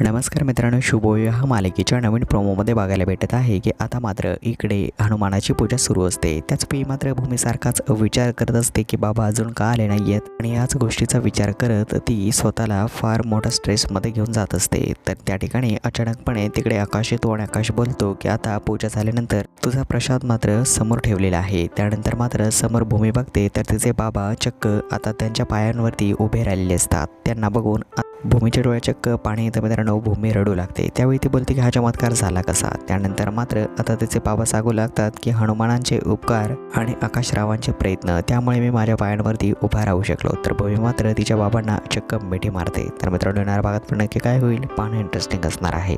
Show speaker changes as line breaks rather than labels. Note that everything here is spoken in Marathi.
नमस्कार मित्रांनो शुभोय हा मालिकेच्या नवीन प्रोमोमध्ये बघायला भेटत आहे की आता मात्र इकडे हनुमानाची पूजा सुरू असते. त्याच पी मात्र भूमीसारखाच विचार करत असते की बाबा अजून का आले नाही आहेत आणि याच गोष्टीचा विचार करत ती स्वतःला फार मोठा स्ट्रेसमध्ये घेऊन जात असते. तर त्या ठिकाणी अचानकपणे तिकडे आकाश येतो आणि आकाश बोलतो की आता पूजा झाल्यानंतर तुझा प्रसाद मात्र समोर ठेवलेला आहे. त्यानंतर मात्र समोर भूमी बघते. तर तिचे बाबा चक्क आता त्यांच्या पायांवरती उभे राहिलेले असतात. त्यांना बघून भूमीच्या डोळ्या चक्क पाणी येतं मित्रांनो भूमी रडू लागते. त्यावेळी ती बोलते की हा चमत्कार झाला कसा? त्यानंतर मात्र आता तिचे बाबा सांगू लागतात की हनुमानांचे उपकार आणि आकाशरावांचे प्रयत्न त्यामुळे मी माझ्या पायांवरती उभा राहू शकलो. तर भूमी मात्र तिच्या बाबांना चक्क मिठी मारते. तर मित्रांनो येणाऱ्या भागात पण नक्की काय होईल? पाहणं इंटरेस्टिंग असणार आहे.